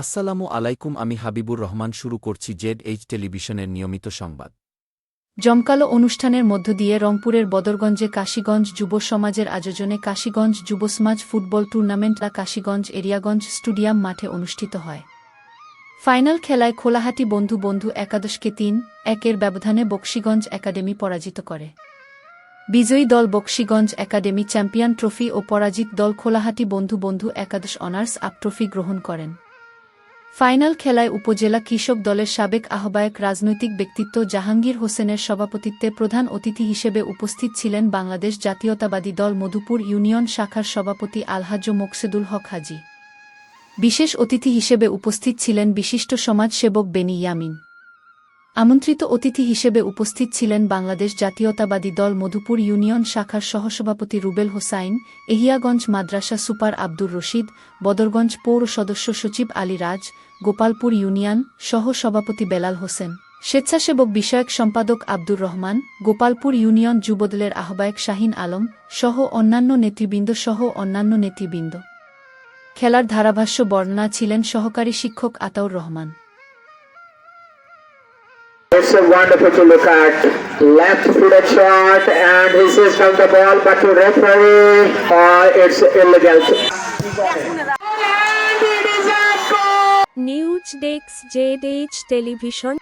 আসসালামু আলাইকুম, আমি হাবিবুর রহমান শুরু করছি জেড এইচ টেলিভিশনের নিয়মিত সংবাদ। জমকালো অনুষ্ঠানের মধ্য দিয়ে রংপুরের বদরগঞ্জে কাশীগঞ্জ যুব সমাজের আয়োজনে কাশীগঞ্জ যুবসমাজ ফুটবল টুর্নামেন্টরা কাশীগঞ্জ এরিয়াগঞ্জ স্টুডিয়াম মাঠে অনুষ্ঠিত হয়। ফাইনাল খেলায় খোলাহাটি বন্ধু বন্ধু একাদশকে তিন, একের ব্যবধানে বক্সিগঞ্জ একাডেমি পরাজিত করে। বিজয়ী দল বক্সিগঞ্জ একাডেমি চ্যাম্পিয়ন ট্রফি ও পরাজিত দল খোলাহাটি বন্ধু বন্ধু একাদশ অনার্স আপ ট্রফি গ্রহণ করেন। ফাইনাল খেলায় উপজেলা কৃষক দলের সাবেক আহ্বায়ক রাজনৈতিক ব্যক্তিত্ব জাহাঙ্গীর হোসেনের সভাপতিত্বে প্রধান অতিথি হিসেবে উপস্থিত ছিলেন বাংলাদেশ জাতীয়তাবাদী দল মধুপুর ইউনিয়ন শাখার সভাপতি আলহাজ মোকসেদুল হক হাজি। বিশেষ অতিথি হিসেবে উপস্থিত ছিলেন বিশিষ্ট সমাজসেবক বেনি ইয়ামিন আমন্ত্রিত অতিথি হিসেবে উপস্থিত ছিলেন বাংলাদেশ জাতীয়তাবাদী দল মধুপুর ইউনিয়ন শাখার সহসভাপতি রুবেল হোসাইন, এহিয়াগঞ্জ মাদ্রাসা সুপার আব্দুর রশিদ, বদরগঞ্জ পৌর সদস্য সচিব আলী রাজ, গোপালপুর ইউনিয়ন সহ সভাপতি বেলাল হোসেন। স্বেচ্ছাসেবক বিষয়ক সম্পাদক আব্দুর রহমান, গোপালপুর ইউনিয়ন যুবদলের আহ্বায়ক শাহিন আলম সহ অন্যান্য নেতৃবৃন্দ সহ অন্যান্য নেতৃবৃন্দ। খেলার ধারাভাষ্য বর্ণনা ছিলেন সহকারী শিক্ষক Ataur Rahman. It's a wonderful to look at. Left footed shot and he says from the ball, but to referee, uh, it's illegal. News Z H television